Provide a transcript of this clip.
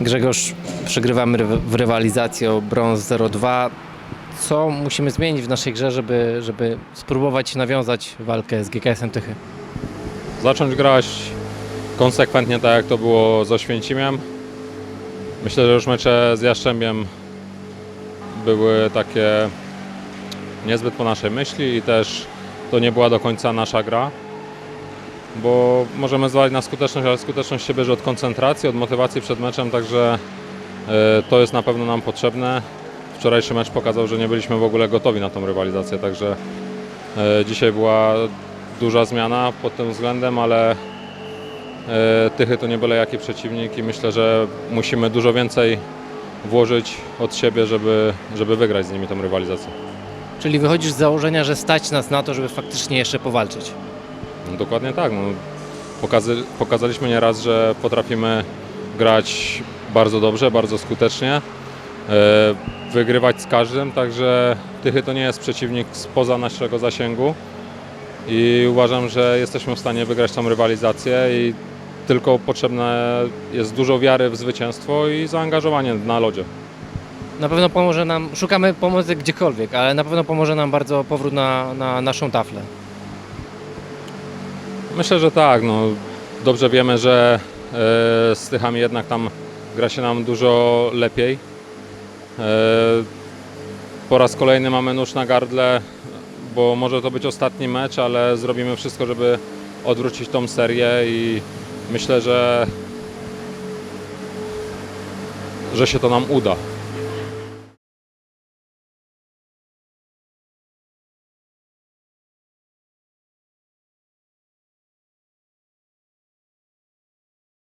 Grzegorz, przegrywamy ry- w rywalizacji o brąz 0-2. Co musimy zmienić w naszej grze, żeby, żeby spróbować nawiązać walkę z GKS-em Tychy? Zacząć grać konsekwentnie tak jak to było z Oświęcimiem. Myślę, że już mecze z Jaszczębiem były takie niezbyt po naszej myśli i też to nie była do końca nasza gra. Bo możemy zwalić na skuteczność, ale skuteczność się bierze od koncentracji, od motywacji przed meczem, także e, to jest na pewno nam potrzebne. Wczorajszy mecz pokazał, że nie byliśmy w ogóle gotowi na tą rywalizację, także e, dzisiaj była duża zmiana pod tym względem, ale e, Tychy to nie byle jaki przeciwnik i myślę, że musimy dużo więcej włożyć od siebie, żeby, żeby wygrać z nimi tą rywalizację. Czyli wychodzisz z założenia, że stać nas na to, żeby faktycznie jeszcze powalczyć. No, dokładnie tak. No, pokazy, pokazaliśmy nieraz, że potrafimy grać bardzo dobrze, bardzo skutecznie, e, wygrywać z każdym, także Tychy to nie jest przeciwnik spoza naszego zasięgu i uważam, że jesteśmy w stanie wygrać tą rywalizację i tylko potrzebne jest dużo wiary w zwycięstwo i zaangażowanie na lodzie. Na pewno pomoże nam, szukamy pomocy gdziekolwiek, ale na pewno pomoże nam bardzo powrót na, na naszą taflę. Myślę, że tak. No, dobrze wiemy, że e, z Tychami jednak tam gra się nam dużo lepiej. E, po raz kolejny mamy nóż na gardle, bo może to być ostatni mecz, ale zrobimy wszystko, żeby odwrócić tą serię i myślę, że, że się to nam uda.